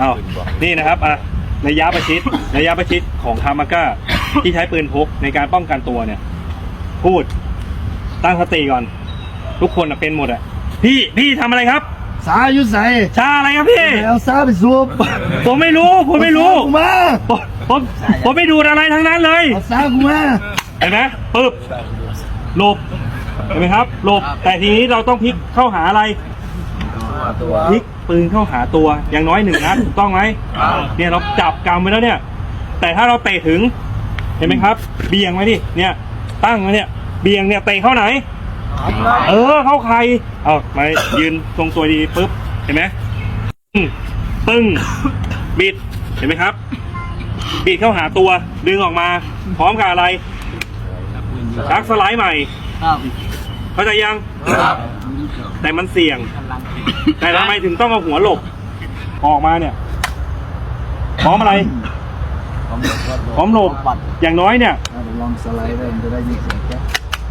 อ้าวนี่นะครับอะระยะประชิดระยะประชิดของคามาก้าที่ใช้ปืนพกในการป้องกันตัวเนี่ย พูดตั้งสติก่อน ทุกคนน่ะเป็นหมดอะพี่พี่ทำอะไรครับ สาอยู่ใส่ชาอะไรครับพี่เอาสาไปสูบผมไม่รู้ผมไม่รู้เอาสากูมาผมผมผมไม่ดูดอะไรทั้งนั้นเลย เอาสากูมาเห็นไหมปึ๊บหลบเห็นไหมครับหลบแต่ทีนี้เราต้องพลิกเข้าหาอะไร พลิกปืนเข้าหาตัวอย่างน้อยหนึ่งนัดถูกต้องไหมเนี่ยเราจับกำไว้แล้วเนี่ย แต่ถ้าเราเตะถึง เห็นไหมครับ เบี่ยงไว้ดิเนี่ยตั้งไว้เนี่ย เบี่ยงเนี่ยเตะเข้าไหน เออเข้าใครเอามายืนทรงตัวดีปุ๊บเห็นไหมปึ้งปึ้งบิดเห็นไหมครับ บิดเข้าหาตัวดึงออกมา พร้อมกับอะไรชักสไลด์ใหม่ครับเข้าใจยังแต่มันเสี่ยง แต่ทำไมถึงต้องเอาหัวหลบ ออกมาเนี่ยพร้อมอะไรพร้อมหลบอย่างน้อยเนี่ยลองสไลด์ได้มันจะได้ยินเสียงแก๊ส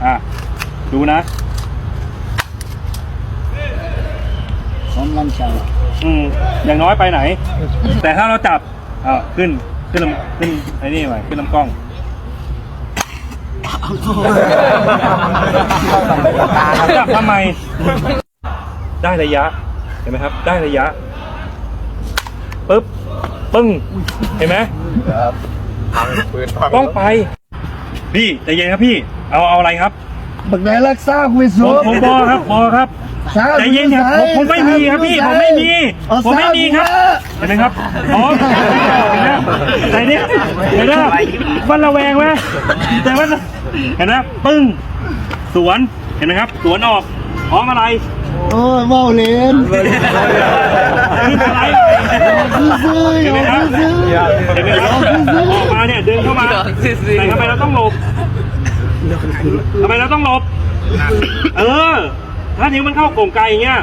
อะดูนะพร้อมลั่นชัยอืมอย่างน้อยไปไหน แต่ถ้าเราจับอ่าขึ้นขึ้นลำขึ้นไอ้นี่ไปขึ้นลำกล้องจับทำไม ได้ระยะ เห็นไหมครับ ได้ระยะปึ๊บปึ้ง เห็นไหมต้องไป พี่ใจเย็นครับพี่ เอาเอาอะไรครับบักไหนรักษากูไปผสูมบผมบอครับบอครับสาใจเย็นครับผมผมไม่มีครับพี่ผมไม่มีเอาผมไม่มีครับสากูาเห็นไหมครับอ๋อเห็นไหมใจเนี่ยเห็นไหมมันระแวงไหมแต่ว่าเห็นไหมปึ้ง สวนเห็นไหมครับ สวนออก พร้อมอะไรโอ้ยเมาเลนขึ้นอะไรซื้อๆเห็นไหมครับซื้อเห็นไหมครับออกมาเนี่ยเดินเข้ามาแต่ทำไมเราต้องหลบทำไมเราต้องหลบ เออ ถ้านิ้วมันเข้าโก่งไกลอย่างเงี้ย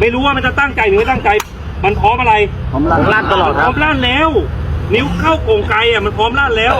ไม่รู้ว่ามันจะตั้งใจหรือไม่ตั้งใจ มันพร้อมอะไรๆผมลั่นตลอดพร้อมลั่นแล้ว นิ้วเข้าโก่งไกลอะมันพร้อมลั่นแล้ว